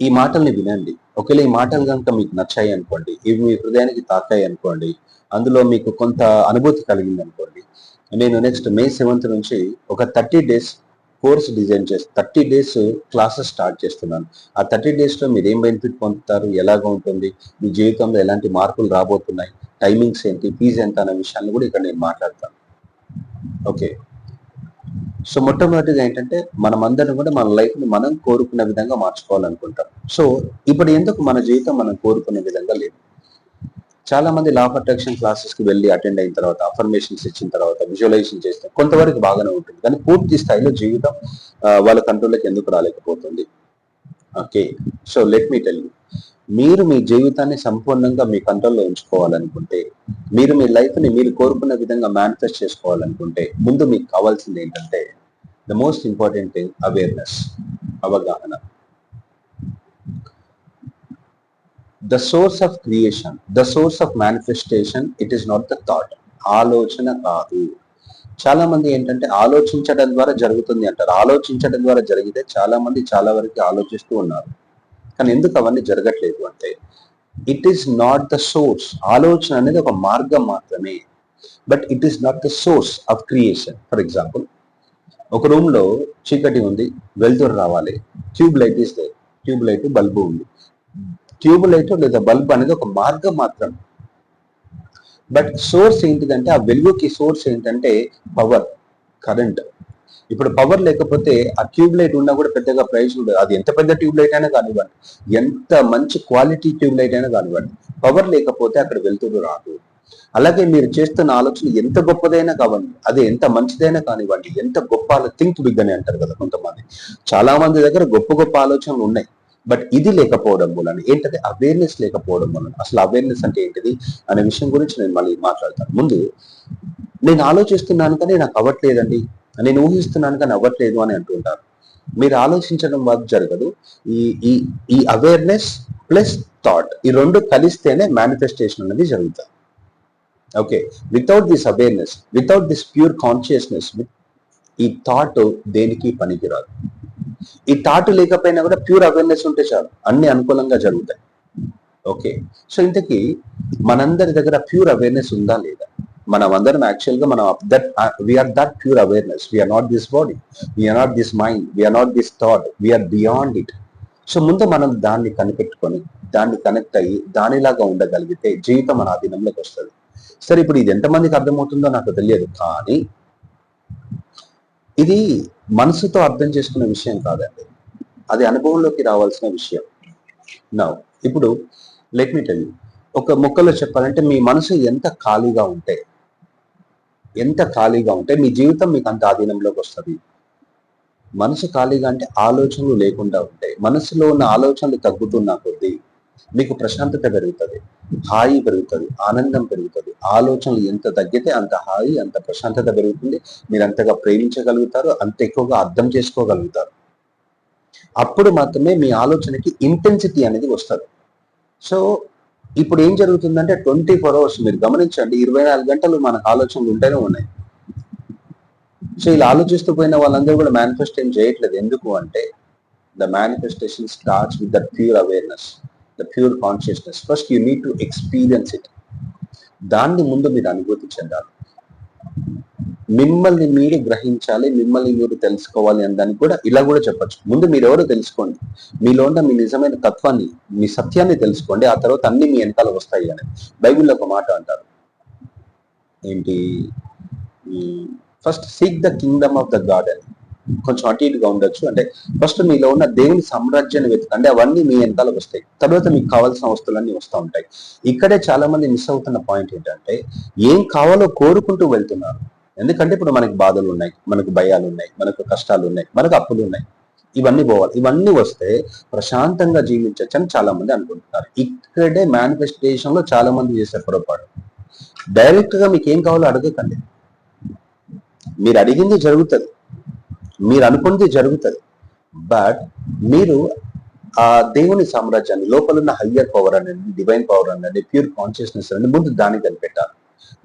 ఈ మాటల్ని వినండి. ఒకవేళ ఈ మాటలు కనుక మీకు నచ్చాయి అనుకోండి ఇవి మీ హృదయానికి తాకాయి అనుకోండి అందులో మీకు కొంత అనుభూతి కలిగింది అనుకోండి నేను నెక్స్ట్ మే సెవెంత్ నుంచి ఒక థర్టీ డేస్ కోర్స్ డిజైన్ చేసి థర్టీ డేస్ క్లాసెస్ స్టార్ట్ చేస్తున్నాను. ఆ థర్టీ డేస్లో మీరు ఏం బెనిఫిట్ పొందుతారు? ఎలాగ ఉంటుంది? మీ జీవితంలో ఎలాంటి మార్పులు రాబోతున్నాయి? టైమింగ్స్ ఏంటి? ఫీజు ఎంత? అనే విషయాన్ని కూడా ఇక్కడ నేను మాట్లాడతాను. ఓకే సో మొట్టమొదటిగా ఏంటంటే మనం కూడా మన లైఫ్ని మనం కోరుకున్న విధంగా మార్చుకోవాలనుకుంటాం. సో ఇప్పుడు ఎందుకు మన జీవితం మనం కోరుకునే విధంగా లేదు? చాలా మంది లా ఆఫ్ అట్రాక్షన్ క్లాసెస్కి వెళ్ళి అటెండ్ అయిన తర్వాత అఫర్మేషన్స్ ఇచ్చిన తర్వాత విజువలైజేషన్ చేస్తే కొంతవరకు బాగానే ఉంటుంది. కానీ పూర్తి స్థాయిలో జీవితం వాళ్ళ కంట్రోల్లోకి ఎందుకు రాలేకపోతుంది? Okay so let me tell you మీరు మీ జీవితాన్ని సంపూర్ణంగా మీ కంట్రోల్లో ఉంచుకోవాలనుకుంటే మీరు మీ లైఫ్ని మీరు కోరుకున్న విధంగా మేనిఫెస్ట్ చేసుకోవాలనుకుంటే ముందు మీకు కావాల్సింది ఏంటంటే the most important thing awareness అవగాహన. The source of creation the source of manifestation it is not the thought ఆలోచన కాదు. చాలా మంది ఏంటంటే ఆలోచించడం ద్వారా జరుగుతుంది అంటారు. ఆలోచించడం ద్వారా జరిగితే చాలా మంది చాలా వరకు ఆలోచిస్తూ ఉన్నారు. కానీ ఎందుకు అవన్నీ జరగట్లేదు అంటే it is not the source ఆలోచన అనేది ఒక మార్గం మాత్రమే. But it is not the source of creation for example ఒక రూమ్లో చీకటి ఉంది వెలుతురు రావాలి ట్యూబ్ లైట్ ఇస్తే ట్యూబ్ లైట్ బల్బు ఉంది. ట్యూబ్ లైట్ లేదా బల్బ్ అనేది ఒక మార్గం మాత్రం. బట్ సోర్స్ ఏంటిదంటే ఆ వెలుగుకి సోర్స్ ఏంటంటే పవర్ కరెంట్ ఇప్పుడు పవర్ లేకపోతే ఆ ట్యూబ్ లైట్ ఉన్నా కూడా పెద్దగా ప్రైస్ ఉండదు. అది ఎంత పెద్ద ట్యూబ్ లైట్ అయినా కానివ్వండి ఎంత మంచి క్వాలిటీ ట్యూబ్ లైట్ అయినా కానివ్వండి పవర్ లేకపోతే అక్కడ వెళ్తురు రాదు. అలాగే మీరు చేస్తున్న ఆలోచన ఎంత గొప్పదైనా కావండి అది ఎంత మంచిదైనా కానివ్వండి ఎంత గొప్ప థింక్ బిగ్ అని అంటారు కదా కొంతమంది. చాలా మంది దగ్గర గొప్ప గొప్ప ఆలోచనలు ఉన్నాయి. బట్ ఇది లేకపోవడం వలన ఏంటంటే అవేర్నెస్ లేకపోవడం వలన అసలు అవేర్నెస్ అంటే ఏంటిది అనే విషయం గురించి నేను మళ్ళీ మాట్లాడతాను. ముందు నేను ఆలోచిస్తున్నాను కానీ నాకు అవ్వట్లేదండి. నేను ఊహిస్తున్నాను కానీ అవ్వట్లేదు అని అంటుంటారు. మీరు ఆలోచించడం వల్ల జరగదు. ఈ ఈ ఈ అవేర్నెస్ ప్లస్ థాట్ ఈ రెండు కలిస్తేనే మేనిఫెస్టేషన్ అనేది జరుగుతుంది. Okay without this awareness without this pure consciousness ఈ థాట్ దేనికి పనికిరాదు. ఈ థాట్ లేకపోయినా కూడా ప్యూర్ అవేర్నెస్ ఉంటే చాలు. అన్ని అనుకూలంగా జరుగుతాయి. ఓకే సో ఇంతకీ మనందరి దగ్గర ప్యూర్ అవేర్నెస్ ఉందా లేదా? మనం అందరం యాక్చువల్గా మనం that we are that pure awareness we are not this body we are not this mind we are not this thought we are beyond it so ముందు మనం దాన్ని కనిపెట్టుకొని దాన్ని కనెక్ట్ అయ్యి దానిలాగా ఉండగలిగితే జీవితం మన ఆధీనంలోకి వస్తుంది. సరే ఇప్పుడు ఇది ఎంతమందికి అర్థమవుతుందో నాకు తెలియదు కానీ ఇది మనసుతో అర్థం చేసుకునే విషయం కాదండి. అది అనుభవంలోకి రావాల్సిన విషయం. నా ఇప్పుడు లెట్ మీ టెల్ ఒక మొక్కలో చెప్పాలంటే మీ మనసు ఎంత ఖాళీగా ఉంటే ఎంత ఖాళీగా ఉంటే మీ జీవితం మీకు అంత ఆధీనంలోకి వస్తుంది. మనసు ఖాళీగా అంటే ఆలోచనలు లేకుండా ఉంటాయి మనసులో ఉన్న ఆలోచనలు తగ్గుతున్న కొద్దీ మీకు ప్రశాంతత పెరుగుతుంది హాయి పెరుగుతుంది ఆనందం పెరుగుతుంది. ఆలోచనలు ఎంత తగ్గితే అంత హాయి అంత ప్రశాంతత పెరుగుతుంది. మీరు అంతగా ప్రేమించగలుగుతారు అంత ఎక్కువగా అర్థం చేసుకోగలుగుతారు. అప్పుడు మాత్రమే మీ ఆలోచనకి ఇంటెన్సిటీ అనేది వస్తుంది. సో ఇప్పుడు ఏం జరుగుతుందంటే ట్వంటీ ఫోర్ అవర్స్ మీరు గమనించండి ఇరవై నాలుగు గంటలు మనకు ఆలోచనలు ఉంటేనే ఉన్నాయి. సో ఇలా ఆలోచిస్తూ పోయిన వాళ్ళందరూ కూడా మేనిఫెస్ట్ ఏం చేయట్లేదు. ఎందుకు అంటే the manifestation starts with the pure awareness the pure consciousness first you need to experience it దాన్ని ముందు మీరు అనుభూతి చెందాలి. మిమ్మల్ని మీరు గ్రహించాలి మిమ్మల్ని మీరు తెలుసుకోవాలి అని కూడా ఇలా కూడా చెప్పచ్చు. ముందు మీరు ఎవరో తెలుసుకోండి. మీలో ఉన్న మీ నిజమైన తత్వాన్ని మీ సత్యాన్ని తెలుసుకోండి. ఆ తర్వాత అన్ని మీ వెనకాల వస్తాయి అని. బైబిల్లో ఒక మాట అంటారు. ఏంటి? First seek the kingdom of the garden. కొంచెం అటు ఇటుగా ఉండొచ్చు. అంటే ఫస్ట్ మీలో ఉన్న దేవుని సామ్రాజ్యాన్ని వెతకండి అవన్నీ మీ వెనకాల వస్తాయి. తర్వాత మీకు కావాల్సిన వస్తువులన్నీ వస్తూ ఉంటాయి. ఇక్కడే చాలా మంది మిస్ అవుతున్న పాయింట్ ఏంటంటే ఏం కావాలో కోరుకుంటూ వెళ్తున్నారు. ఎందుకంటే ఇప్పుడు మనకి బాధలు ఉన్నాయి మనకు భయాలు ఉన్నాయి మనకు కష్టాలు ఉన్నాయి మనకు అప్పులు ఉన్నాయి ఇవన్నీ పోవాలి. ఇవన్నీ వస్తే ప్రశాంతంగా జీవించవచ్చు అని చాలా మంది అనుకుంటున్నారు. ఇక్కడే మేనిఫెస్టేషన్లో చాలా మంది చేసే పొరపాటు. డైరెక్ట్గా మీకు ఏం కావాలో అడగకండి. మీరు అడిగింది జరుగుతుంది. మీరు అనుకున్నది జరుగుతుంది. బట్ మీరు ఆ దేవుని సామ్రాజ్యాన్ని లోపల ఉన్న హయ్యర్ పవర్ అనేది డివైన్ పవర్ అనేది ప్యూర్ కాన్షియస్నెస్ అనేది ముందు దాన్ని కనిపెట్టాలి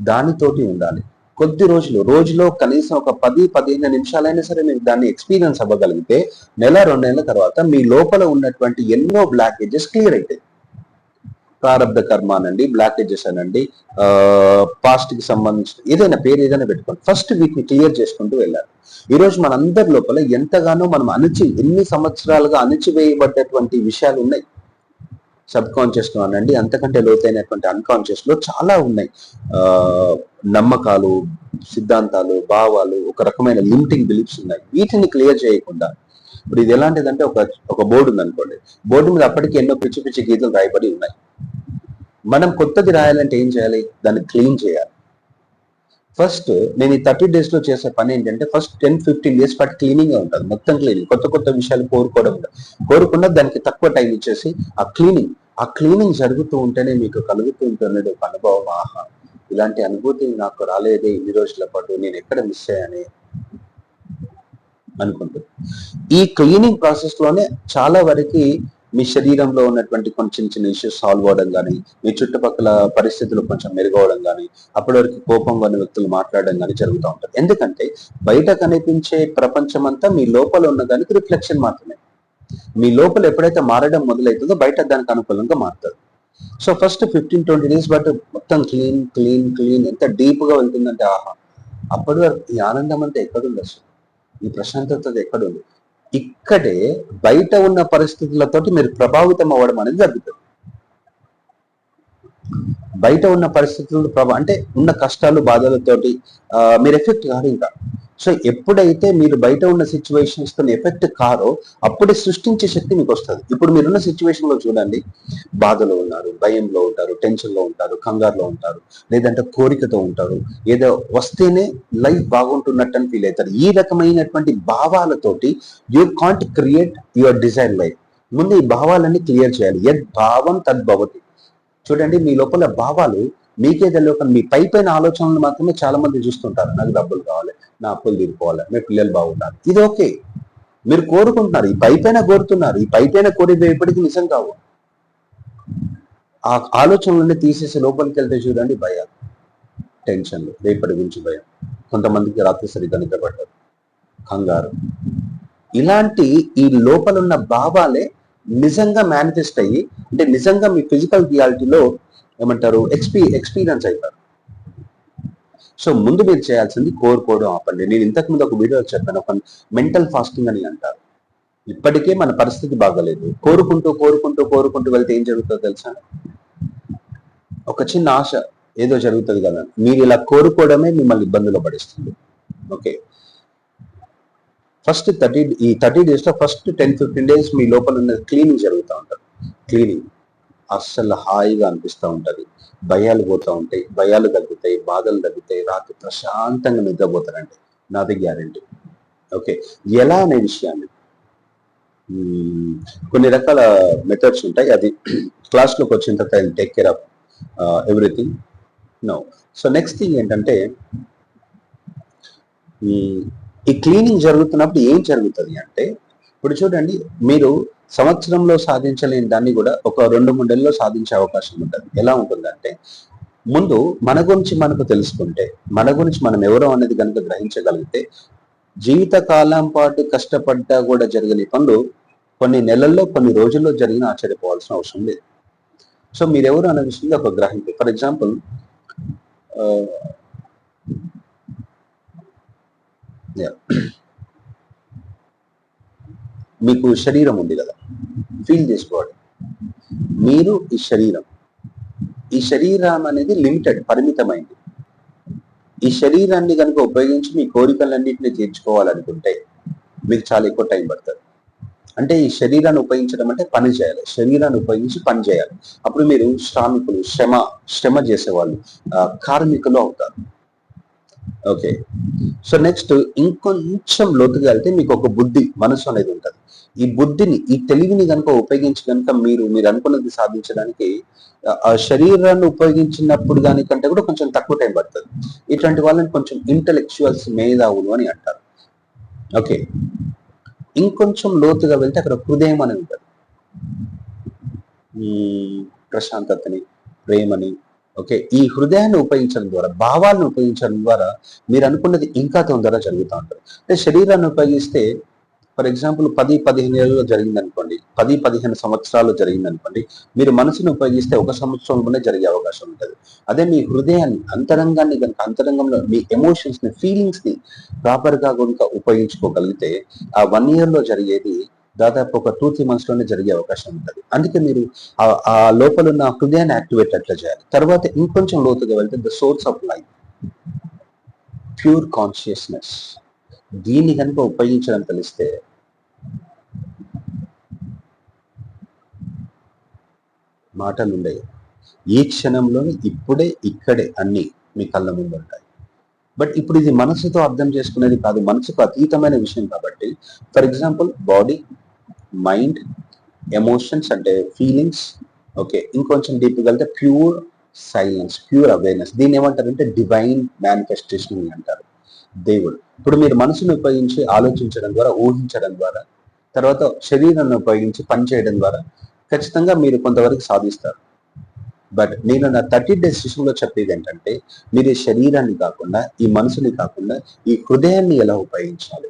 దానితోటి ఉండాలి. కొద్ది రోజులు రోజులో కనీసం ఒక పది పదిహేను నిమిషాలైనా సరే మీరు దాన్ని ఎక్స్పీరియన్స్ అవ్వగలిగితే నెల రెండు నెలల తర్వాత మీ లోపల ఉన్నటువంటి ఎన్నో బ్లాకేజెస్ క్లియర్ అవుతాయి ప్రారంభ కర్మ అనండి బ్లాకేజెస్ అనండి పాస్ట్కి సంబంధించిన ఏదైనా పేరు ఏదైనా పెట్టుకోండి. ఫస్ట్ వీటిని క్లియర్ చేసుకుంటూ వెళ్ళాలి. ఈ రోజు మనందరి లోపల ఎంతగానో మనం అణిచి ఎన్ని సంవత్సరాలుగా అణిచివేయబడ్డటువంటి విషయాలు ఉన్నాయి. సబ్ కాన్షియస్లో అనండి అంతకంటే లోతైనటువంటి అన్కాన్షియస్లో చాలా ఉన్నాయి. నమ్మకాలు సిద్ధాంతాలు భావాలు ఒక రకమైన లిమిటింగ్ బిలీఫ్స్ ఉన్నాయి. వీటిని క్లియర్ చేయకుండా ఇప్పుడు ఇది ఎలాంటిదంటే ఒక ఒక బోర్డు ఉంది అనుకోండి బోర్డు మీద అప్పటికి ఎన్నో పిచ్చి పిచ్చి గీతలు రాయబడి ఉన్నాయి. మనం కొత్తది రాయాలంటే ఏం చేయాలి? దాన్ని క్లీన్ చేయాలి. ఫస్ట్ నేను ఈ థర్టీ డేస్లో చేసే పని ఏంటంటే ఫస్ట్ టెన్ ఫిఫ్టీన్ డేస్ పాటు క్లీనింగ్ ఉంటుంది. మొత్తం క్లీనింగ్ కొత్త కొత్త విషయాలు కోరుకోవడం కోరుకున్న దానికి తక్కువ టైం ఇచ్చేసి ఆ క్లీనింగ్ ఆ క్లీనింగ్ జరుగుతూ ఉంటేనే మీకు కలుగుతూ ఉంటుంది ఒక అనుభవం ఆహా. ఇలాంటి అనుభూతి నాకు రాలేదే ఇన్ని రోజుల పాటు నేను ఎక్కడ మిస్ అయ్యానే అనుకుంటుంది ఈ క్లీనింగ్ ప్రాసెస్లోనే చాలా వరకు మీ శరీరంలో ఉన్నటువంటి కొన్ని చిన్న చిన్న ఇష్యూస్ సాల్వ్ అవడం కానీ మీ చుట్టుపక్కల పరిస్థితులు కొంచెం మెరుగవడం కానీ అప్పటి వరకు కోపం ఉన్న వ్యక్తులు మాట్లాడడం కానీ జరుగుతూ ఉంటుంది. ఎందుకంటే బయట కనిపించే ప్రపంచం అంతా మీ లోపల ఉన్న దానికి రిఫ్లెక్షన్ మాత్రమే. మీ లోపల ఎప్పుడైతే మారడం మొదలవుతుందో బయట దానికి అనుకూలంగా మారుతుంది so first fifteen twenty days but మొత్తం క్లీన్ క్లీన్ క్లీన్ ఎంత డీప్గా వెళ్తుందంటే ఆహా! అప్పటి వరకు ఈ ఆనందం అంతా ఎక్కడుంది అసలు? ఈ ప్రశాంతత ఎక్కడుంది? ఇక్కడే బయట ఉన్న పరిస్థితులతోటి మీరు ప్రభావితం అవ్వడం అనేది జరుగుతుంది. బయట ఉన్న పరిస్థితులు ప్రభావం అంటే ఉన్న కష్టాలు బాధలతోటి మీరు ఎఫెక్ట్ కాదు ఇంకా. సో ఎప్పుడైతే మీరు బయట ఉన్న సిచ్యువేషన్స్తో ఎఫెక్ట్ కారో అప్పుడే సృష్టించే శక్తి మీకు వస్తుంది. ఇప్పుడు మీరున్న సిచ్యువేషన్లో చూడండి. బాధలో ఉన్నారు భయంలో ఉంటారు టెన్షన్లో ఉంటారు కంగారులో ఉంటారు లేదంటే కోరికతో ఉంటారు. ఏదో వస్తేనే లైఫ్ బాగుంటున్నట్టు అని ఫీల్ అవుతారు. ఈ రకమైనటువంటి భావాలతోటి you can't create your desire life. ముందు ఈ భావాలన్నీ క్లియర్ చేయాలి. యద్ భావం తద్భవతి చూడండి మీ లోపల భావాలు మీకే తెలియక మీ పై పైన ఆలోచనలు మాత్రమే చాలా మంది చూస్తుంటారు. నాకు డబ్బులు కావాలి నా అప్పులు తీరుకోవాలి మీ పిల్లలు బాగుండాలి ఇది ఓకే. మీరు కోరుకుంటున్నారు ఈ పై పైన కోరుతున్నారు ఈ పై పైన కోరితే ఎప్పటికీ నిజం కావు. ఆ ఆలోచనలన్నీ తీసేసి లోపలికి వెళ్తే చూడండి భయాలు టెన్షన్లు రేపటి గురించి భయం. కొంతమందికి రాత్రి సరిగ్గా నిద్రపడ్డారు కంగారు. ఇలాంటి ఈ లోపలున్న భావాలే నిజంగా మేనిఫెస్ట్ అయ్యి అంటే నిజంగా మీ ఫిజికల్ రియాలిటీలో ఏమంటారు ఎక్స్పీ ఎక్స్పీరియన్స్ అవుతారు సో ముందు మీరు చేయాల్సింది కోరుకోవడం ఆపండి. నేను ఇంతకు ముందు ఒక వీడియో చెప్పాను ఒక మెంటల్ ఫాస్టింగ్ అని అంటారు. ఇప్పటికే మన పరిస్థితి బాగలేదు. కోరుకుంటూ కోరుకుంటూ కోరుకుంటూ వెళ్తే ఏం జరుగుతుందో తెలుసా? ఒక చిన్న ఆశ ఏదో జరుగుతుంది కదా. మీరు ఇలా కోరుకోవడమే మిమ్మల్ని ఇబ్బందులు పడిస్తుంది. ఓకే ఫస్ట్ థర్టీ ఈ థర్టీ డేస్లో ఫస్ట్ టెన్ ఫిఫ్టీన్ డేస్ మీ లోపల ఉన్న క్లీనింగ్ జరుగుతూ ఉంటుంది. క్లీనింగ్ అస్సలు హాయిగా అనిపిస్తూ ఉంటుంది. భయాలు పోతూ ఉంటాయి. భయాలు తగ్గుతాయి. బాధలు తగ్గుతాయి. రాత్రి ప్రశాంతంగా నిద్రపోతారండి. నాది గ్యారంటీ. ఓకే. ఎలా అనే విషయాన్ని? కొన్ని రకాల మెథడ్స్ ఉంటాయి. అది క్లాస్లోకి వచ్చిన తర్వాత take care of everything. No. So next thing ఏంటంటే ఈ క్లీనింగ్ జరుగుతున్నప్పుడు ఏం జరుగుతుంది అంటే ఇప్పుడు చూడండి మీరు సంవత్సరంలో సాధించలేని దాన్ని కూడా ఒక రెండు మూడేళ్ళలో సాధించే అవకాశం ఉంటుంది. ఎలా ఉంటుందంటే ముందు మన గురించి మనకు తెలుసుకుంటే మన గురించి మనం ఎవరో అనేది కనుక గ్రహించగలిగితే జీవిత కాలం పాటు కష్టపడ్డా కూడా జరగని పనులు కొన్ని నెలల్లో కొన్ని రోజుల్లో జరిగిన ఆశ్చర్యపోవాల్సిన అవసరం లేదు. సో మీరెవరు అనే విషయంలో ఒక గ్రహింపు. ఫర్ ఎగ్జాంపుల్ మీకు శరీరం ఉంది కదా. ఫీల్ చేసుకోవాలి మీరు ఈ శరీరం. ఈ శరీరం అనేది లిమిటెడ్ పరిమితమైంది. ఈ శరీరాన్ని కనుక ఉపయోగించి మీ కోరికలన్నింటినీ తీర్చుకోవాలనుకుంటే మీకు చాలా ఎక్కువ టైం పడుతుంది అంటే ఈ శరీరాన్ని ఉపయోగించడం అంటే పని చేయాలి. శరీరాన్ని ఉపయోగించి పని చేయాలి. అప్పుడు మీరు శ్రామికులు శ్రమ శ్రమ చేసేవాళ్ళు కార్మికులు అవుతారు. ఓకే సో నెక్స్ట్ ఇంకొంచెం లోతుగా వెళ్తే మీకు ఒక బుద్ధి మనసు అనేది ఉంటుంది. ఈ బుద్ధిని ఈ తెలివిని కనుక ఉపయోగించి కనుక మీరు మీరు అనుకున్నది సాధించడానికి ఆ- శరీరాన్ని ఉపయోగించినప్పుడు దానికంటే కూడా కొంచెం తక్కువ టైం పడుతుంది. ఇటువంటి వాళ్ళని కొంచెం ఇంటలెక్చువల్స్ మేధావులు అని అంటారు. ఓకే ఇంకొంచెం లోతుగా వెళ్తే అక్కడ హృదయం అని ఉంటుంది. ప్రశాంతతని ప్రేమని ఓకే. ఈ హృదయాన్ని ఉపయోగించడం ద్వారా భావాలను ఉపయోగించడం ద్వారా మీరు అనుకున్నది ఇంకా తొందరగా జరుగుతూ ఉంటుంది. అంటే శరీరాన్ని ఉపయోగిస్తే ఫర్ ఎగ్జాంపుల్ పది పదిహేను ఏళ్ళలో జరిగింది అనుకోండి పది పదిహేను సంవత్సరాలు జరిగింది అనుకోండి మీరు మనసును ఉపయోగిస్తే ఒక సంవత్సరంలోనే జరిగే అవకాశం ఉంటుంది. అదే మీ హృదయాన్ని అంతరంగాన్ని కనుక అంతరంగంలో మీ ఎమోషన్స్ని ఫీలింగ్స్ని ప్రాపర్గా కనుక ఉపయోగించుకోగలిగితే ఆ వన్ ఇయర్లో జరిగేది దాదాపు ఒక టూ త్రీ మంత్స్లోనే జరిగే అవకాశం ఉంటుంది. అందుకే మీరు ఆ- ఆ లోపల ఉన్న హృదయాన్ని యాక్టివేట్ అట్లా చేయాలి. తర్వాత ఇంకొంచెం లోతుగా వెళ్తే the source of life pure consciousness దీన్ని కనుక ఉపయోగించడం తెలిస్తే మాటలు ఉండవు ఈ క్షణంలోనే ఇప్పుడే ఇక్కడే అన్ని మీ కళ్ళ ముందు ఉంటాయి. బట్ ఇప్పుడు ఇది మనసుతో అర్థం చేసుకునేది కాదు. మనసుకు అతీతమైన విషయం కాబట్టి for example body mind emotions అంటే ఫీలింగ్స్ ఓకే ఇంకొంచెం డీప్ వెళ్తే ప్యూర్ సైలెన్స్ ప్యూర్ అవేర్నెస్ దీన్ని ఏమంటారంటే డివైన్ మేనిఫెస్టేషన్ అంటారు దేవుడు. ఇప్పుడు మీరు మనసును ఉపయోగించి ఆలోచించడం ద్వారా ఊహించడం ద్వారా తర్వాత శరీరాన్ని ఉపయోగించి పనిచేయడం ద్వారా ఖచ్చితంగా మీరు కొంతవరకు సాధిస్తారు. బట్ నేను నా థర్టీ డేస్ సెషన్లో చెప్పేది ఏంటంటే మీరు ఈ శరీరాన్ని కాకుండా ఈ మనసుని కాకుండా ఈ హృదయాన్ని ఎలా ఉపయోగించాలి?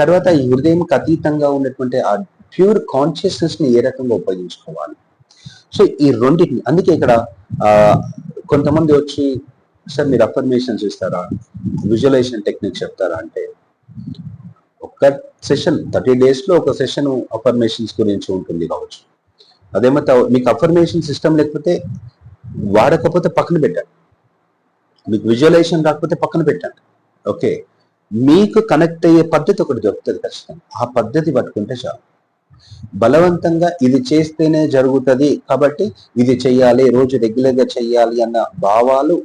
తర్వాత ఈ హృదయంకి అతీతంగా ఉన్నటువంటి ఆ ప్యూర్ కాన్షియస్నెస్ని ఏ రకంగా ఉపయోగించుకోవాలి? సో ఈ రెండింటిని అందుకే ఇక్కడ కొంతమంది వచ్చి సార్ మీరు అఫర్మేషన్స్ ఇస్తారా? విజువలైజేషన్ టెక్నిక్ చెప్తారా? అంటే ఒక సెషన్ థర్టీ డేస్లో ఒక సెషన్ అఫర్మేషన్స్ గురించి ఉంటుంది కావచ్చు. అదేమో మీకు అఫర్మేషన్ సిస్టమ్ లేకపోతే వాడకపోతే పక్కన పెట్టండి. మీకు విజువలైజేషన్ రాకపోతే పక్కన పెట్టండి. ఓకే. మీకు కనెక్ట్ అయ్యే పద్ధతి ఒకటి దొరుకుతుంది ఖచ్చితంగా. ఆ పద్ధతి పట్టుకుంటే చాలు. బలవంతంగా ఇది చేస్తేనే జరుగుతుంది కాబట్టి ఇది చెయ్యాలి రోజు రెగ్యులర్గా చెయ్యాలి అన్న భావాలు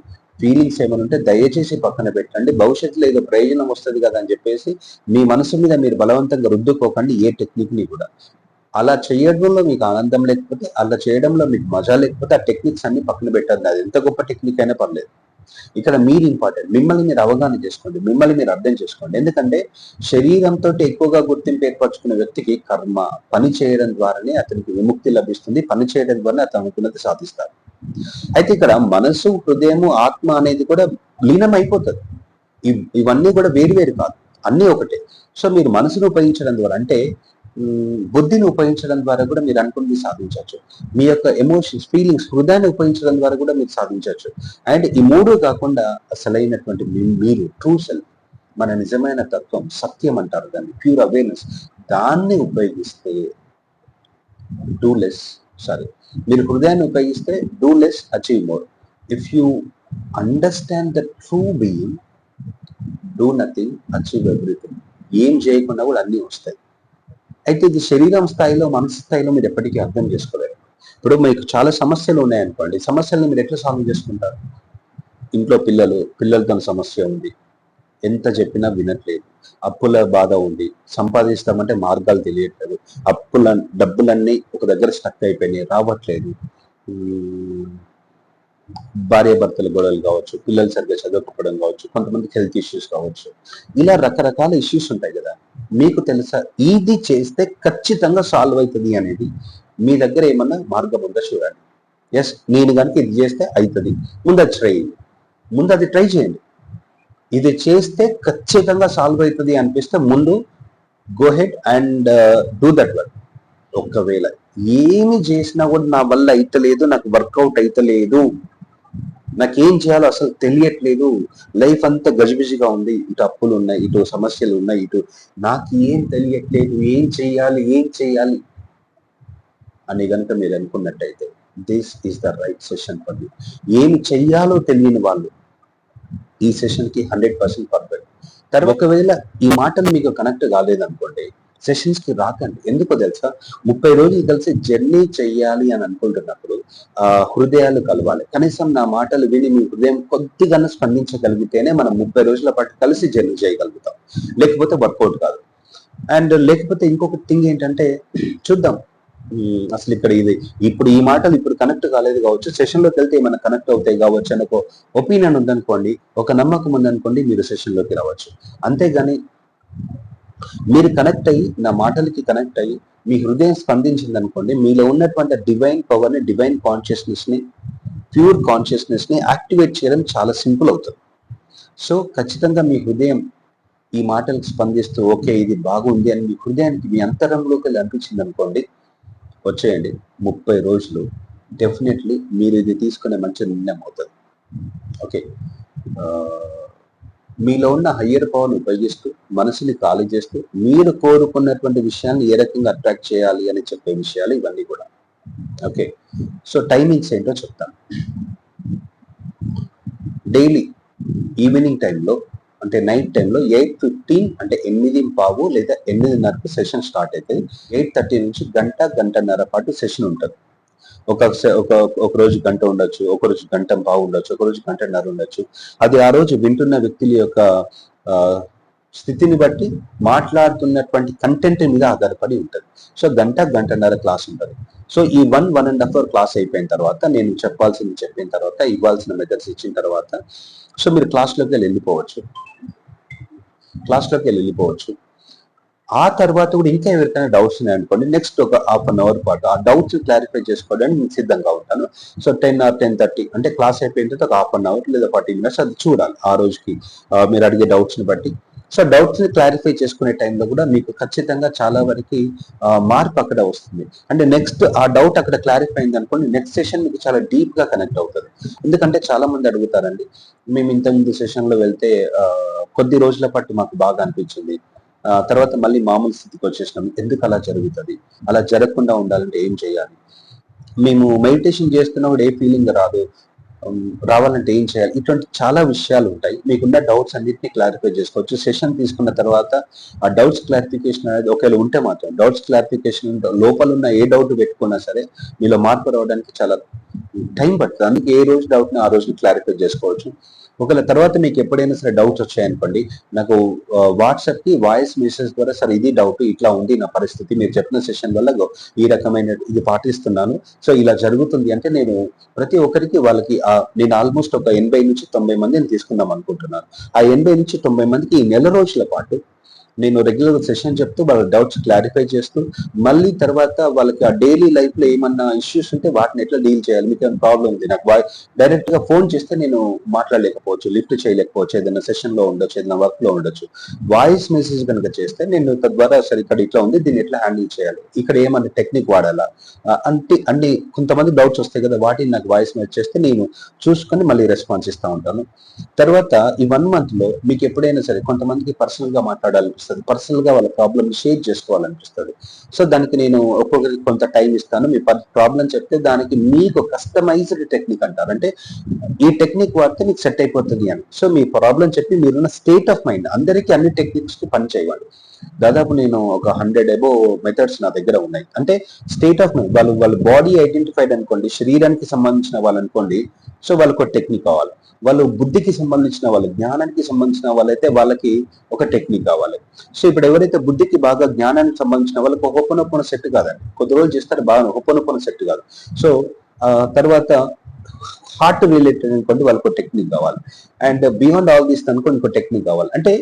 ఫీలింగ్స్ ఏమైనా ఉంటే దయచేసి పక్కన పెట్టండి. భవిష్యత్తులో ఏదో ప్రయోజనం వస్తుంది కదా అని చెప్పేసి మీ మనసు మీద మీరు బలవంతంగా రుద్దుకోకండి ఏ టెక్నిక్ని కూడా. అలా చేయడంలో మీకు ఆనందం లేకపోతే అలా చేయడంలో మీకు మజా లేకపోతే ఆ టెక్నిక్స్ అన్ని పక్కన పెట్టండి అది ఎంత గొప్ప టెక్నిక్ అయినా పర్లేదు. ఇక్కడ మీరు ఇంపార్టెంట్ మిమ్మల్ని మీరు అవగాహన చేసుకోండి. మిమ్మల్ని మీరు అర్థం చేసుకోండి. ఎందుకంటే శరీరంతో ఎక్కువగా గుర్తింపు ఏర్పరచుకున్న వ్యక్తికి కర్మ పని చేయడం ద్వారానే అతనికి విముక్తి లభిస్తుంది. పని చేయడం ద్వారా అతను అనుకున్నది సాధిస్తారు. అయితే ఇక్కడ మనసు హృదయము ఆత్మ అనేది కూడా లీనం అయిపోతుంది ఇవన్నీ కూడా వేరు వేరు కాదు. అన్నీ ఒకటే. సో మీరు మనసును ఉపయోగించడం ద్వారా అంటే బుద్ధిని ఉపయోగించడం ద్వారా కూడా మీరు అనుకున్నది సాధించవచ్చు. మీ యొక్క ఎమోషన్స్ ఫీలింగ్స్ హృదయాన్ని ఉపయోగించడం ద్వారా కూడా మీరు సాధించవచ్చు. అండ్ ఈ మూడు కాకుండా అసలైనటువంటి మీరు ట్రూ సెల్ఫ్ మన నిజమైన తత్వం సత్యం అంటారు దాన్ని ప్యూర్ అవేర్నెస్ దాన్ని ఉపయోగిస్తే డూ లెస్ సారీ మీరు హృదయాన్ని ఉపయోగిస్తే do less achieve more if you understand the true being do nothing achieve everything ఏం చేయకుండా కూడా అన్నీ వస్తాయి. అయితే ఇది శరీరం స్థాయిలో మనసు స్థాయిలో మీరు ఎప్పటికీ అర్థం చేసుకోలేరు. ఇప్పుడు మీకు చాలా సమస్యలు ఉన్నాయనుకోండి సమస్యలను మీరు ఎట్లా సాల్వ్ చేసుకుంటారు? ఇంట్లో పిల్లలు పిల్లలతో సమస్య ఉంది. ఎంత చెప్పినా వినట్లేదు. అప్పుల బాధ ఉంది. సంపాదిస్తామంటే మార్గాలు తెలియట్లేదు. అప్పుల డబ్బులన్నీ ఒక దగ్గర స్టక్ అయిపోయినాయి రావట్లేదు. భార్య భర్తల గొడవలు కావచ్చు పిల్లలు సరిగ్గా చదవకపోవడం కావచ్చు కొంతమందికి హెల్త్ ఇష్యూస్ కావచ్చు ఇలా రకరకాల ఇష్యూస్ ఉంటాయి కదా. మీకు తెలుసా ఇది చేస్తే ఖచ్చితంగా సాల్వ్ అవుతుంది అనేది మీ దగ్గర ఏమన్నా మార్గం ఉందా చూడండి. ఎస్ నేను కనుక ఇది చేస్తే అవుతుంది ముందు అది ట్రై ముందు అది ట్రై చేయండి. ఇది చేస్తే ఖచ్చితంగా సాల్వ్ అవుతుంది అనిపిస్తే ముందు go ahead and do that work ఒకవేళ ఏమి చేసినా కూడా నా వల్ల అయితలేదు నాకు వర్కౌట్ అయితలేదు. నాకేం చేయాలో అసలు తెలియట్లేదు. లైఫ్ అంతా గజిబిజిగా ఉంది. ఇటు అప్పులు ఉన్నాయి ఇటు సమస్యలు ఉన్నాయి ఇటు నాకు ఏం తెలియట్లేదు ఏం చేయాలి ఏం చేయాలి అని కనుక మీరు అనుకున్నట్టయితే this is the right session for you ఏం చెయ్యాలో తెలియని వాళ్ళు ఈ సెషన్కి హండ్రెడ్ పర్సెంట్ పర్ఫెక్ట్ తర్వాత ఒకవేళ ఈ మాటలు మీకు కనెక్ట్ కాలేదనుకోండి సెషన్స్కి రాకండి. ఎందుకో తెలుసా? ముప్పై రోజులు కలిసి జర్నీ చెయ్యాలి అని అనుకుంటున్నప్పుడు ఆ హృదయాలు కలవాలి. కనీసం నా మాటలు విని మీ హృదయం కొద్దిగా స్పందించగలిగితేనే మనం ముప్పై రోజుల పాటు కలిసి జర్నీ చేయగలుగుతాం. లేకపోతే వర్కౌట్ కాదు. అండ్ లేకపోతే ఇంకొక థింగ్ ఏంటంటే చూద్దాం. అసలు ఇక్కడ ఇది ఇప్పుడు ఈ మాటలు ఇప్పుడు కనెక్ట్ కాలేదు కావచ్చు. సెషన్లోకి వెళ్తే ఏమైనా కనెక్ట్ అవుతాయి కావచ్చు అని ఒక ఒపీనియన్ ఉందనుకోండి ఒక నమ్మకం ఉందనుకోండి మీరు సెషన్లోకి రావచ్చు. అంతేగాని మీరు కనెక్ట్ అయ్యి నా మాటలకి కనెక్ట్ అయ్యి మీ హృదయం స్పందించింది అనుకోండి మీలో ఉన్నటువంటి డివైన్ పవర్ని డివైన్ కాన్షియస్నెస్ని ప్యూర్ కాన్షియస్నెస్ని యాక్టివేట్ చేయడం చాలా సింపుల్ అవుతుంది. సో ఖచ్చితంగా మీ హృదయం ఈ మాటలకు స్పందిస్తూ ఓకే ఇది బాగుంది అని మీ హృదయానికి మీ అంతరంలోకి వెళ్ళి అనిపించింది అనుకోండి వచ్చేయండి. ముప్పై రోజులు డెఫినెట్లీ మీరు ఇది తీసుకునే మంచి నిర్ణయం అవుతుంది. ఓకే. మీలో ఉన్న హయ్యర్ పవర్ని ఉపయోగిస్తూ మనసుని ఖాళీ చేస్తూ మీరు కోరుకున్నటువంటి విషయాన్ని ఏ రకంగా అట్రాక్ట్ చేయాలి అని చెప్పే విషయాలు ఇవన్నీ కూడా. ఓకే సో టైమింగ్స్ ఏంటో చెప్తాను. డైలీ ఈవినింగ్ టైంలో అంటే నైట్ టైంలో ఎయిట్ ఫిఫ్టీన్ అంటే ఎనిమిది పావు లేదా ఎనిమిదిన్నరకు సెషన్ స్టార్ట్ అవుతుంది ఎయిట్ థర్టీ నుంచి గంట గంటన్నర పాటు సెషన్ ఉంటుంది. ఒకసారి ఒక ఒక రోజు గంట ఉండొచ్చు ఒక రోజు గంట పావు ఉండొచ్చు ఒక రోజు గంటన్నర ఉండొచ్చు. అది ఆ రోజు వింటున్న వ్యక్తుల యొక్క స్థితిని బట్టి మాట్లాడుతున్నటువంటి కంటెంట్ మీద ఆధారపడి ఉంటుంది. సో గంట గంటన్నర క్లాస్ ఉంటుంది. సో ఈ one one and half hour class అయిపోయిన తర్వాత నేను చెప్పాల్సింది చెప్పిన తర్వాత ఇవ్వాల్సిన మెథడ్స్ ఇచ్చిన తర్వాత సో మీరు క్లాస్లోకి వెళ్ళి వెళ్ళిపోవచ్చు. క్లాస్లోకి వెళ్ళి వెళ్ళిపోవచ్చు. ఆ తర్వాత కూడా ఇంకా ఎవరికైనా డౌట్స్ ఉన్నాయనుకోండి నెక్స్ట్ ఒక హాఫ్ అన్ అవర్ పాటు ఆ డౌట్స్ క్లారిఫై చేసుకోవడానికి నేను సిద్ధంగా ఉంటాను. So ten or ten thirty అంటే క్లాస్ అయిపోయిన తర్వాత ఒక హాఫ్ అన్ అవర్ లేదా ఫార్టీ మినిట్స్ అది చూడాలి ఆ రోజుకి. మీరు అడిగే డౌట్స్ని బట్టి. సో డౌట్స్ని క్లారిఫై చేసుకునే టైంలో కూడా మీకు ఖచ్చితంగా చాలా వరకు మార్పు అక్కడ వస్తుంది. అంటే నెక్స్ట్ ఆ డౌట్ అక్కడ క్లారిఫై అయింది అనుకోండి నెక్స్ట్ సెషన్ మీకు చాలా డీప్గా కనెక్ట్ అవుతుంది. ఎందుకంటే చాలా మంది అడుగుతారండి మేము ఇంతకుముందు ముందు సెషన్లో వెళ్తే కొద్ది రోజుల పాటు మాకు బాగా అనిపించింది తర్వాత మళ్ళీ మామూలు స్థితికి వచ్చేసినాం. ఎందుకు అలా జరుగుతుంది? అలా జరగకుండా ఉండాలంటే ఏం చేయాలి? మేము మెడిటేషన్ చేస్తున్నప్పుడు ఏ ఫీలింగ్ రాదు. రావాలంటే ఏం చేయాలి? ఇటువంటి చాలా విషయాలు ఉంటాయి. మీకున్న డౌట్స్ అన్నింటినీ క్లారిఫై చేసుకోవచ్చు. సెషన్ తీసుకున్న తర్వాత ఆ డౌట్స్ క్లారిఫికేషన్ అనేది ఒకవేళ ఉంటే మాత్రం డౌట్స్ క్లారిఫికేషన్ లోపల ఉన్న ఏ డౌట్ పెట్టుకున్నా సరే మీలో మార్పు రావడానికి చాలా టైం పడుతుంది. అందుకే ఏ రోజు డౌట్ని ఆ రోజు క్లారిఫై చేసుకోవచ్చు. ఒకవేళ తర్వాత మీకు ఎప్పుడైనా సరే డౌట్స్ వచ్చాయనుకోండి నాకు వాట్సాప్కి వాయిస్ మెసేజ్ ద్వారా సార్ ఇది డౌట్ ఇట్లా ఉంది నా పరిస్థితి మీరు చెప్పిన సెషన్ వల్ల ఈ రకమైన ఇది పాటిస్తున్నాను. సో ఇలా జరుగుతుంది అంటే నేను ప్రతి ఒక్కరికి వాళ్ళకి ఆ నేను ఆల్మోస్ట్ ఒక ఎనభై నుంచి తొంభై మందిని తీసుకుందాం అనుకుంటున్నాను. ఆ ఎనభై నుంచి తొంభై మందికి ఈ నెల రోజుల పాటు నేను రెగ్యులర్ సెషన్ చెప్తూ వాళ్ళ డౌట్స్ క్లారిఫై చేస్తూ మళ్ళీ తర్వాత వాళ్ళకి ఆ డైలీ లైఫ్లో ఏమన్నా ఇష్యూస్ ఉంటే వాటిని ఎట్లా డీల్ చేయాలి? మీకు ఏమైనా ప్రాబ్లం ఉంది? నాకు డైరెక్ట్గా ఫోన్ చేస్తే నేను మాట్లాడలేకపోవచ్చు లిఫ్ట్ చేయలేకపోవచ్చు ఏదైనా సెషన్లో ఉండొచ్చు ఏదైనా వర్క్లో ఉండొచ్చు. వాయిస్ మెసేజ్ కనుక చేస్తే నేను తద్వారా సరే ఇక్కడ ఇట్లా ఉంది దీన్ని ఎట్లా హ్యాండిల్ చేయాలి? ఇక్కడ ఏమన్నా టెక్నిక్ వాడాలా? అంటే అన్ని కొంతమంది డౌట్స్ వస్తాయి కదా వాటిని నాకు వాయిస్ మెసేజ్ చేస్తే నేను చూసుకొని మళ్ళీ రెస్పాన్స్ ఇస్తా ఉంటాను. తర్వాత ఈ వన్ మంత్లో మీకు ఎప్పుడైనా సరే కొంతమందికి పర్సనల్గా మాట్లాడాలనిపిస్తుంది. పర్సనల్గా వాళ్ళ ప్రాబ్లమ్ షేర్ చేసుకోవాలనిపిస్తుంది. సో దానికి నేను ఒక్కొక్కరికి కొంత టైం ఇస్తాను. మీ ప్రాబ్లం చెప్తే దానికి మీకు కస్టమైజ్డ్ టెక్నిక్ అంటారు. అంటే ఈ టెక్నిక్ వాడితే మీకు సెట్ అయిపోతుంది అని. సో మీ ప్రాబ్లం చెప్పి మీరున్న స్టేట్ ఆఫ్ మైండ్ అందరికీ అన్ని టెక్నిక్స్కి పని చేయాలి. దాదాపు నేను ఒక హండ్రెడ్ ఎబో మెథడ్స్ నా దగ్గర ఉన్నాయి. అంటే స్టేట్ ఆఫ్ మైండ్ వాళ్ళు వాళ్ళ బాడీ ఐడెంటిఫైడ్ అనుకోండి శరీరానికి సంబంధించిన వాళ్ళు అనుకోండి సో వాళ్ళకి ఒక టెక్నిక్ కావాలి. వాళ్ళు బుద్ధికి సంబంధించిన వాళ్ళు జ్ఞానానికి సంబంధించిన వాళ్ళైతే వాళ్ళకి ఒక టెక్నిక్ కావాలి. సో ఇప్పుడు ఎవరైతే బుద్ధికి బాగా జ్ఞానానికి సంబంధించిన వాళ్ళకి ఒక సెట్ కాదండి. కొద్ది రోజులు చేస్తారు బాగా ఒప్పనొప్పన సెట్ కాదు. సో తర్వాత హార్ట్ రిలేటెడ్ అనుకోండి వాళ్ళకి ఒక టెక్నిక్ కావాలి. అండ్ బియాండ్ ఆల్ దీస్ అనుకోండి ఇంకో టెక్నిక్ కావాలి. అంటే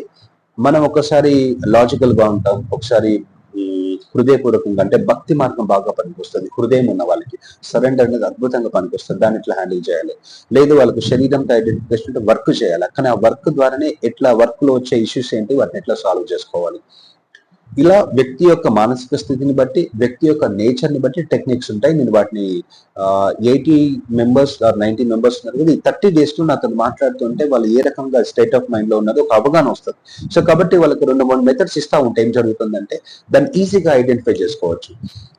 మనం ఒకసారి లాజికల్గా ఉంటాం ఒకసారి హృదయపూర్వకంగా అంటే భక్తి మార్గం బాగా పనికొస్తుంది. హృదయం ఉన్న వాళ్ళకి సరెండర్ అనేది అద్భుతంగా పనికొస్తుంది. దాన్ని ఎట్లా హ్యాండిల్ చేయాలి? లేదు వాళ్ళకి శరీరంతో ఐడెంటిఫికేషన్ వర్క్ చేయాలి. కానీ ఆ వర్క్ ద్వారానే ఎట్లా వర్క్లో వచ్చే ఇష్యూస్ ఏంటి? వాటిని ఎట్లా సాల్వ్ చేసుకోవాలి? ఇలా వ్యక్తి యొక్క మానసిక స్థితిని బట్టి వ్యక్తి యొక్క నేచర్ని బట్టి టెక్నిక్స్ ఉంటాయి. నేను వాటిని eighty members or ninety members ఉన్నారు కదా ఈ థర్టీ డేస్లో నాతో మాట్లాడుతుంటే వాళ్ళు ఏ రకంగా స్టేట్ ఆఫ్ మైండ్లో ఉన్నదో ఒక అవగాహన వస్తుంది. సో కాబట్టి వాళ్ళకి రెండు మూడు మెథడ్స్ ఇస్తా ఉంటే ఏం జరుగుతుందంటే దాన్ని ఈజీగా ఐడెంటిఫై చేసుకోవచ్చు.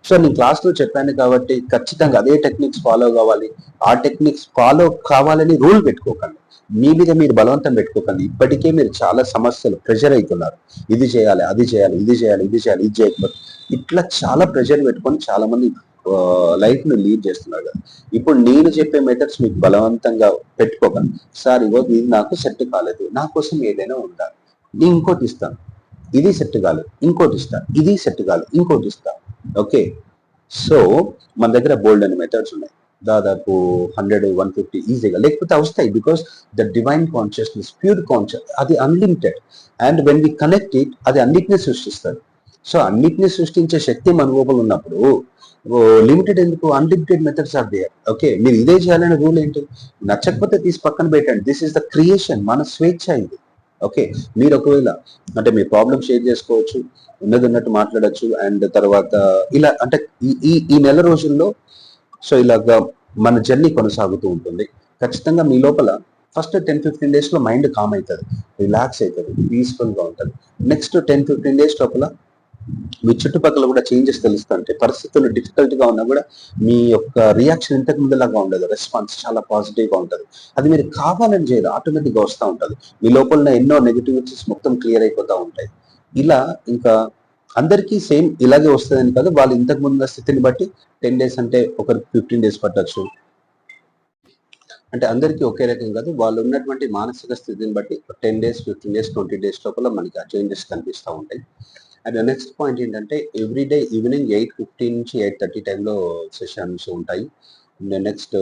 సో నేను క్లాస్లో చెప్పాను కాబట్టి ఖచ్చితంగా అదే టెక్నిక్స్ ఫాలో కావాలి. ఆ టెక్నిక్స్ ఫాలో కావాలని రూల్ పెట్టుకోకండి. మీ మీద మీరు బలవంతం పెట్టుకోకండి. ఇప్పటికే మీరు చాలా సమస్యలు ప్రెషర్ అవుతున్నారు ఇది చేయాలి అది చేయాలి ఇది చేయాలి ఇది చేయాలి ఇది చేయకపోతే ఇట్లా చాలా ప్రెషర్ పెట్టుకొని చాలా మంది లైఫ్ను లీడ్ చేస్తున్నారు కదా. ఇప్పుడు నేను చెప్పే మెథడ్స్ మీకు బలవంతంగా పెట్టుకోకండి. సార్ ఇగో ఇది నాకు సెట్ కాలేదు. నా కోసం ఏదైనా ఉందా? నేను ఇంకోటి ఇస్తాను. ఇది సెట్ కాలేదు. ఇంకోటి ఇస్తాను. ఇది సెట్ కాలేదు. ఇంకోటి ఇస్తాను. ఓకే? సో మన దగ్గర బోల్డ్ అనే మెథడ్స్ ఉన్నాయి. దాదాపు హండ్రెడ్ వన్ ఫిఫ్టీ ఈజీగా లేకపోతే వస్తాయి because the divine consciousness pure conscious అది unlimited and when we connect it అది అన్నిటినీ సృష్టిస్తుంది. సో అన్నిటినీ సృష్టించే శక్తి మన లోపల ఉన్నప్పుడు లిమిటెడ్ ఎందుకు? Unlimited methods are there okay మీరు ఇదే చేయాలనే రూల్ ఏంటి? నచ్చకపోతే తీసి పక్కన పెట్టండి. దిస్ ఇస్ ద క్రియేషన్ మన స్వేచ్ఛ ఇది. ఓకే మీరు ఒకవేళ అంటే మీ ప్రాబ్లమ్ షేర్ చేసుకోవచ్చు ఉన్నది ఉన్నట్టు మాట్లాడొచ్చు అండ్ తర్వాత ఇలా అంటే ఈ- ఈ ఈ నెల రోజుల్లో సో ఇలాగా మన జర్నీ కొనసాగుతూ ఉంటుంది. ఖచ్చితంగా మీ లోపల ఫస్ట్ టెన్ ఫిఫ్టీన్ డేస్లో మైండ్ కామ్ అవుతుంది రిలాక్స్ అవుతుంది పీస్ఫుల్గా ఉంటుంది. నెక్స్ట్ టెన్ ఫిఫ్టీన్ డేస్ లోపల మీ చుట్టుపక్కల కూడా చేంజెస్ తెలుస్తుంటే పరిస్థితులు డిఫికల్ట్గా ఉన్నా కూడా మీ యొక్క రియాక్షన్ ఇంతకు ముందులాగా ఉండదు. రెస్పాన్స్ చాలా పాజిటివ్గా ఉంటుంది. అది మీరు కావాలని చేయదు ఆటోమేటిక్గా వస్తూ ఉంటుంది. మీ లోపల ఎన్నో నెగిటివిటీస్ మొత్తం క్లియర్ అయిపోతూ ఉంటాయి. ఇలా ఇంకా అందరికీ సేమ్ ఇలాగే వస్తుందని కాదు వాళ్ళు ఇంతకు ముందు స్థితిని బట్టి టెన్ డేస్ అంటే ఒకరికి ఫిఫ్టీన్ డేస్ పట్టచ్చు. అంటే అందరికీ ఒకే రకం కాదు వాళ్ళు ఉన్నటువంటి మానసిక స్థితిని బట్టి ten days fifteen days twenty days లోపల మనకి ఆ చేంజెస్ కనిపిస్తూ ఉంటాయి. అండ్ నెక్స్ట్ పాయింట్ ఏంటంటే every day evening eight fifteen నుంచి ఎయిట్ థర్టీ టైంలో సెషన్స్ ఉంటాయి. నెక్స్ట్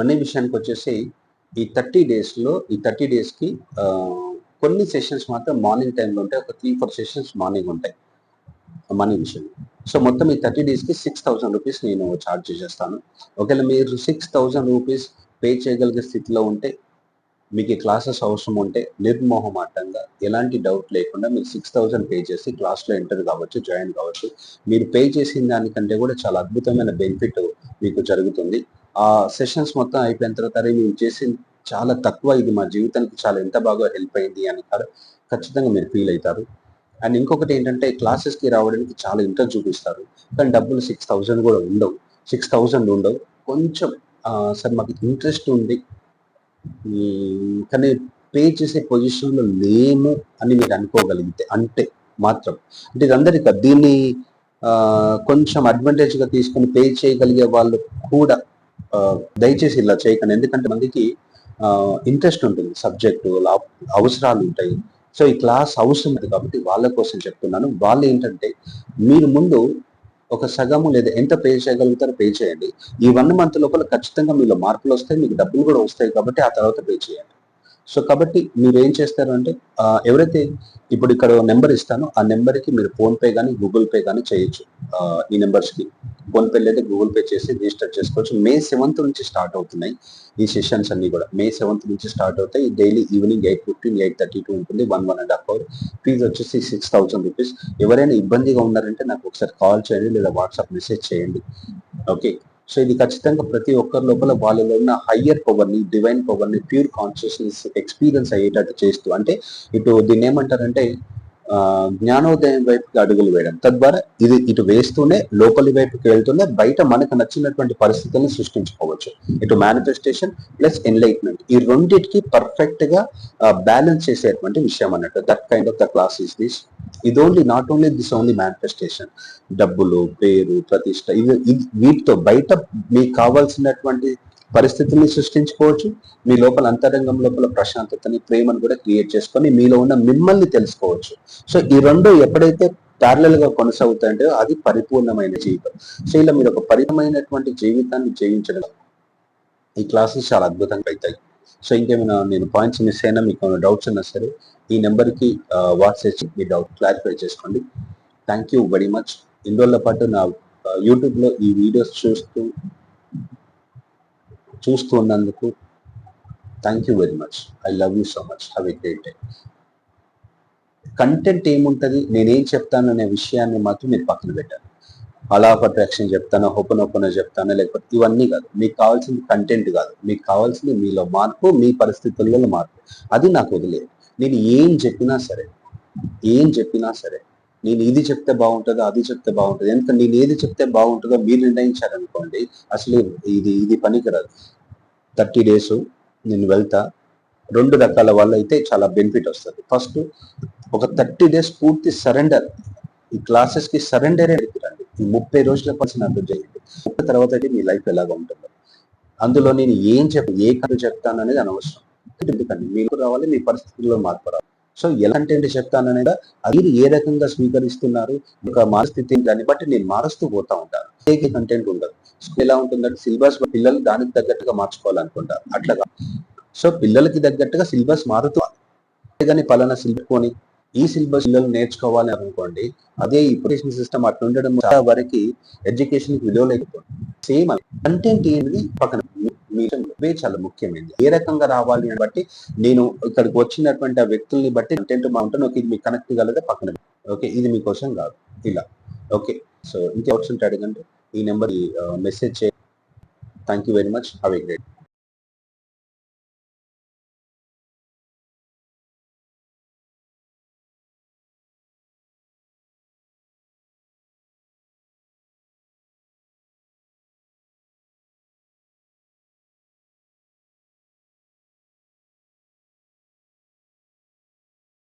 మనీ విషయానికి వచ్చేసి ఈ థర్టీ డేస్లో ఈ థర్టీ డేస్కి కొన్ని సెషన్స్ మాత్రం మార్నింగ్ టైంలో ఉంటాయి ఒక త్రీ ఫోర్ సెషన్స్ మార్నింగ్ ఉంటాయి. మనీ విషయం సో మొత్తం ఈ థర్టీ డేస్కి సిక్స్ థౌసండ్ రూపీస్ నేను ఛార్జ్ చేసేస్తాను. ఒకవేళ మీరు సిక్స్ థౌసండ్ రూపీస్ పే చేయగలిగే స్థితిలో ఉంటే మీకు క్లాసెస్ అవసరం ఉంటే నిర్మోహమాటంగా ఎలాంటి డౌట్ లేకుండా మీరు సిక్స్ థౌసండ్ పే చేసి క్లాస్లో ఎంటర్ కావచ్చు జాయిన్ కావచ్చు. మీరు పే చేసిన దానికంటే కూడా చాలా అద్భుతమైన బెనిఫిట్ మీకు జరుగుతుంది. ఆ సెషన్స్ మొత్తం అయిపోయిన తర్వాత మేము చేసిన చాలా తక్కువ. ఇది మా జీవితానికి చాలా ఎంత బాగా హెల్ప్ అయింది అని ఖచ్చితంగా మీరు ఫీల్ అవుతారు. అండ్ ఇంకొకటి ఏంటంటే క్లాసెస్కి రావడానికి చాలా ఇంట్రెస్ట్ చూపిస్తారు. కానీ డబ్బులు సిక్స్ థౌజండ్ కూడా ఉండవు. సిక్స్ థౌజండ్ ఉండవు. కొంచెం సార్ మాకు ఇంట్రెస్ట్ ఉంది. కానీ పే చేసే పొజిషన్లో లేము అని మీరు అనుకోగలిగితే అంటే మాత్రం. అంటే ఇది అందరికీ దీన్ని కొంచెం అడ్వాంటేజ్గా తీసుకొని పే చేయగలిగే వాళ్ళు కూడా దయచేసి ఇలా చేయకండి. ఎందుకంటే మందికి ఇంట్రెస్ట్ ఉంటుంది సబ్జెక్టు అవసరాలు ఉంటాయి. సో ఈ క్లాస్ అవసరం ఉంది కాబట్టి వాళ్ళ కోసం చెప్తున్నాను. వాళ్ళు ఏంటంటే మీరు ముందు ఒక సగము లేదా ఎంత పే చేయగలుగుతారో పే చేయండి. ఈ వన్ మంత్ లోపల ఖచ్చితంగా మీలో మార్పులు వస్తాయి మీకు డబ్బులు కూడా వస్తాయి కాబట్టి ఆ తర్వాత పే చేయండి. సో కాబట్టి మీరు ఏం చేస్తారు అంటే ఎవరైతే ఇప్పుడు ఇక్కడ నెంబర్ ఇస్తానో ఆ నెంబర్కి మీరు ఫోన్పే కానీ గూగుల్ పే కానీ చేయొచ్చు. ఈ నెంబర్స్కి. ఫోన్పే లేదా గూగుల్ పే చేసి రిజిస్టర్ చేసుకోవచ్చు. మే సెవెంత్ నుంచి స్టార్ట్ అవుతున్నాయి ఈ సెషన్స్ అన్ని కూడా. మే సెవెంత్ నుంచి స్టార్ట్ అవుతాయి. Daily evening eight fifteen eight thirty to ఉంటుంది. One one and half hour. Fee వచ్చేసి సిక్స్ థౌసండ్ రూపీస్. ఎవరైనా ఇబ్బందిగా ఉన్నారంటే నాకు ఒకసారి కాల్ చేయండి లేదా వాట్సాప్ మెసేజ్ చేయండి. ఓకే? సో ఇది ఖచ్చితంగా ప్రతి ఒక్కరి లోపల వాళ్ళలో ఉన్న హయ్యర్ పవర్ని డివైన్ పవర్ని ప్యూర్ కాన్షియస్నెస్ ఎక్స్పీరియన్స్ అయ్యేటట్టు చేస్తూ అంటే ఇటు దీన్ని ఏమంటారంటే జ్ఞానోదయం వైపుకి అడుగులు వేయడం. తద్వారా ఇది ఇటు వేస్తూనే లోపలి వైపుకి వెళ్తూనే బయట మనకు నచ్చినటువంటి పరిస్థితులను సృష్టించుకోవచ్చు. ఇటు మేనిఫెస్టేషన్ ప్లస్ ఎన్లైట్మెంట్ ఈ రెండింటికి పర్ఫెక్ట్గా బ్యాలెన్స్ చేసేటువంటి విషయం అన్నట్టు. That kind of the class is this ఇది only not only this only manifestation డబ్బులు పేరు ప్రతిష్ట ఇది ఇవి- వీటితో బయట మీకు కావాల్సినటువంటి పరిస్థితుల్ని సృష్టించుకోవచ్చు. మీ లోపల అంతరంగం లోపల ప్రశాంతతని ప్రేమను కూడా క్రియేట్ చేసుకొని మీలో ఉన్న మిమ్మల్ని తెలుసుకోవచ్చు. సో ఈ రెండు ఎప్పుడైతే ప్యారలల్గా కొనసాగుతాయంటే అది పరిపూర్ణమైన జీవితం. సో ఇలా మీరు ఒక పరిపూర్ణమైనటువంటి జీవితాన్ని జీవించడం ఈ క్లాసెస్ చాలా అద్భుతంగా అవుతాయి సో ఇంకేమైనా నేను పాయింట్స్ మిస్ అయినా మీకు ఏమైనా డౌట్స్ ఉన్నా సరే ఈ నెంబర్కి వాట్సాప్ మీ డౌట్ క్లారిఫై చేసుకోండి. థ్యాంక్ యూ వెరీ మచ్ ఇన్ని రోజుల పాటు నా యూట్యూబ్లో ఈ వీడియోస్ చూస్తూ చూస్తూ ఉన్నందుకు thank you very much I love you so much have a great day content ఏముంటది? నేనేం చెప్తాను అనే విషయాన్ని మాత్రం మీరు పక్కన పెట్టారు అలా ఆఫ్ అట్రాక్షన్ చెప్తాను ఓపెన్ ఓపెన్ చెప్తాను లేకపోతే ఇవన్నీ కాదు. మీకు కావాల్సింది కంటెంట్ కాదు. మీకు కావాల్సింది మీలో మార్పు మీ పరిస్థితులలో మార్పు. అది నాకు వదిలేదు నేను ఏం చెప్పినా సరే ఏం చెప్పినా సరే నేను ఇది చెప్తే బాగుంటుందో అది చెప్తే బాగుంటుంది ఎందుకంటే నేను ఏది చెప్తే బాగుంటుందో మీరు నిర్ణయించారనుకోండి అసలు ఇది ఇది పనికిరాదు. థర్టీ డేస్ నేను వెళ్తా. రెండు రకాల వాళ్ళు అయితే చాలా బెనిఫిట్ వస్తుంది. ఫస్ట్ ఒక థర్టీ డేస్ పూర్తి సరెండర్. ఈ క్లాసెస్కి సరెండర్ రండి ఈ ముప్పై రోజుల పాటు నాకు చేయండి ముప్పై తర్వాత అయితే మీ లైఫ్ ఎలాగా ఉంటుందో. అందులో నేను ఏం చెప్ప ఏ కథ చెప్తాను అనేది అనవసరం. ఎందుకండి మీకు రావాలి మీ పరిస్థితుల్లో మార్పు రావాలి. సో ఎలాంటి ఏంటి చెప్తాను అనేది అది ఏ రకంగా స్వీకరిస్తున్నారు ఒక మానస్థితి దాన్ని బట్టి నేను మారుస్తూ పోతా ఉంటాను ఏకే కంటెంట్ ఉండదు. ఎలా ఉంటుందంటే సిలబస్ పిల్లలు దానికి తగ్గట్టుగా మార్చుకోవాలనుకుంటారు అట్లాగా సో పిల్లలకి తగ్గట్టుగా సిలబస్ మారుతూ కానీ పలానా సిలబస్ కొని ఈ సిలబస్ పిల్లలు నేర్చుకోవాలి అనుకోండి అదే ఎడ్యుకేషన్ సిస్టమ్ అట్లా ఉండడం చాలా వరకు ఎడ్యుకేషన్ విలువ లేకపోతుంది సేమ్ కంటెంట్ ఏంటి పక్కన. మీ- చాలా ముఖ్యమైనది. ఏ రకంగా రావాలి అని బట్టి నేను ఇక్కడికి వచ్చినటువంటి ఆ వ్యక్తుల్ని బట్టి కంటెంట్ బాగుంటుంది ఓకే ఇది మీకు కనెక్ట్ కలదా? పక్కన ఓకే ఇది మీకోసం కాదు. ఇలా. ఓకే. సో ఇంకే డౌట్స్ ఉంటే అడగండి? ఈ నెంబర్ మెసేజ్ చేయండి. Thank you very much have a great